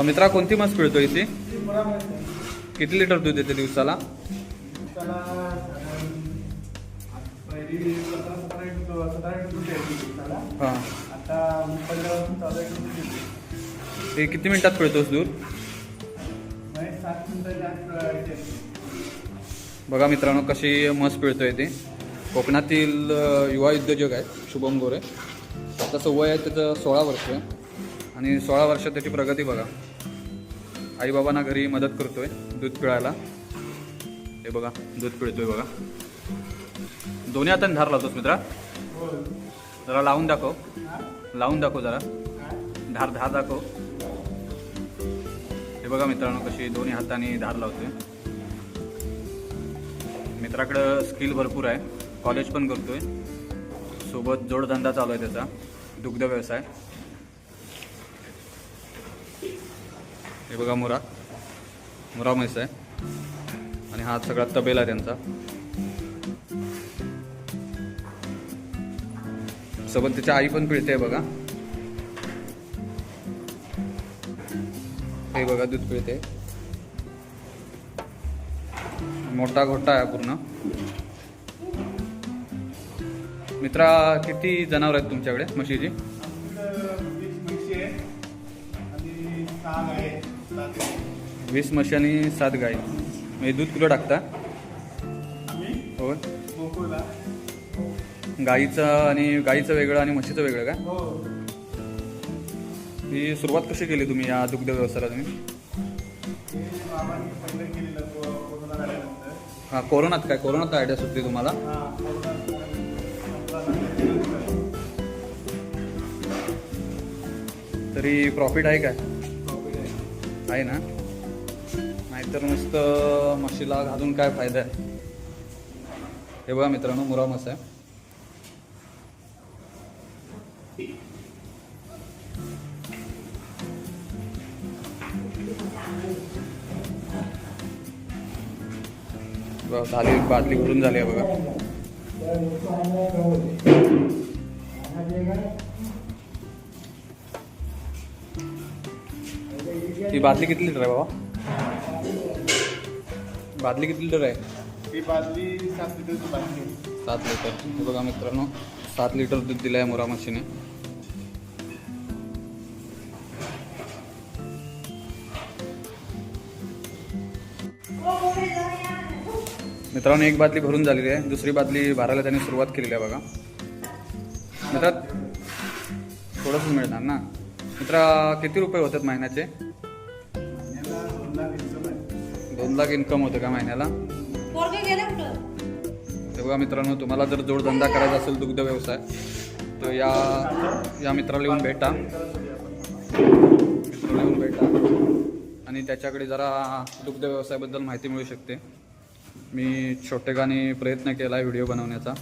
मित्रा कोणती म्हस पिळतो इथे? आहे. किती लिटर दूध देते दिवसाला? हां. ते किती मिनिटात पिळतोस दूध. बघा मित्रांनो कशी म्हस पिळतोय ते. कोकणातील युवा उद्योजक आहे शुभम गोरे. तसं वय आहे त्याचं सोळा वर्ष आणि सोळा वर्षात त्याची प्रगती बघा. आईबाबांना घरी मदत करतोय दूध पिळायला. हे बघा दूध पिळतोय बघा. दोन्ही हाताने धार लावतोस मित्रा. जरा लावून दाखव. लावून दाखव जरा. धार धार दाखव. हे बघा मित्रांनो कशी दोन्ही हाताने धार लावतोय. मित्राकडं स्किल भरपूर आहे. कॉलेज पण करतोय. सोबत जोडधंदा चालू आहे त्याचा. दुग्ध व्यवसाय. हे बघा मुरा. मुरा म्हैस आहे. आणि हा सगळा तबेला आहे त्यांचा. सोबत त्याची आई पण पिळते बघा. हे बघा दूध पिळते. मोठा घोटा आहे पूर्ण. मित्रा किती जनावर आहेत तुमच्याकडे? म्हशीची? वीस म्हशी आणि सात गाई म्हणजे दूध किलो टाकता. हो. गाईचं आणि गाईचं वेगळं आणि म्हशीचं वेगळं का? हो. ही सुरुवात कशी केली तुम्ही या दुग्ध व्यवसायाला तुम्ही? हे हा कोरोनात काय? कोरोनात आयडिया सुटली तुम्हाला. तरी प्रॉफिट आहे काय. आहे ना? नाहीतर नुसतं म्हशीला घालून काय फायदा आहे? हे बघा मित्रांनो मुरा मस आहे झाली बादली भरून झाली आहे बघा. ती बादली किती लिटर आहे बाबा? बादली किती लिटर आहे? ही बादली सात लिटरची बादली आहे. सात लिटर. हे बघा मित्रांनो सात लिटर दूध दिलं आहे मोरा म्हशीने. मित्रांनो एक बादली भरून झालेली आहे. दुसरी बादली भरायला त्यांनी सुरुवात केलेली आहे बघा. मित्रा थोडंच मिळणार ना? मित्रा किती रुपये होतात महिन्याचे? दोन लाख इन्कम होतं का महिन्याला? हे बघा मित्रांनो तुम्हाला जर जोडधंदा करायचा असेल दुग्ध व्यवसाय. तर या या मित्राला येऊन भेटा. मित्राला येऊन भेटा. आणि त्याच्याकडे जरा दुग्ध व्यवसायाबद्दल माहिती मिळू शकते. मी छोटेखानी प्रयत्न केला आहे व्हिडिओ बनवण्याचा.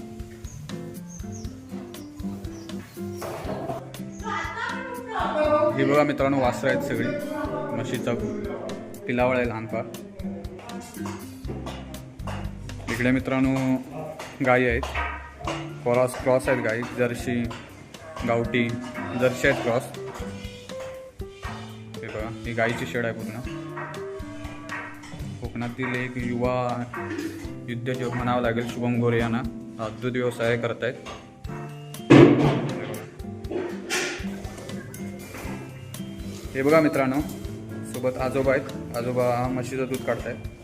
ही बघा मित्रांनो वासरं आहेत सगळी. म्हशीचा पिलावळ आहे लहानपार इकडे मित्रांनो गायी आहेत. क्रॉस क्रॉस आहेत गायी जर्शी गावठी जर्शी आहेत क्रॉस. हे बघा ही गायीची शेड आहे पूर्ण. कोकणातील एक युवा उद्योजक म्हणावं लागेल शुभम गोरे यांना. हा दूध व्यवसाय करत आहेत हे बघा मित्रांनो सोबत आजोबा आहेत. आजोबा म्हशीचं दूध काढतायत.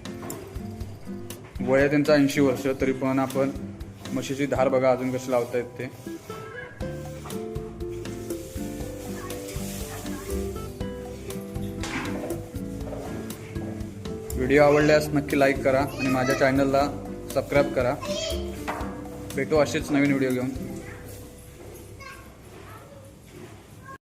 वय त्यांचं ऐंशी वर्ष तरी पण आपण म्हशीची धार बघा अजून कशी लावतायत ते. व्हिडिओ आवडल्यास नक्की लाईक करा आणि माझ्या चॅनलला सबस्क्राईब करा. भेटू असेच नवीन व्हिडिओ घेऊन.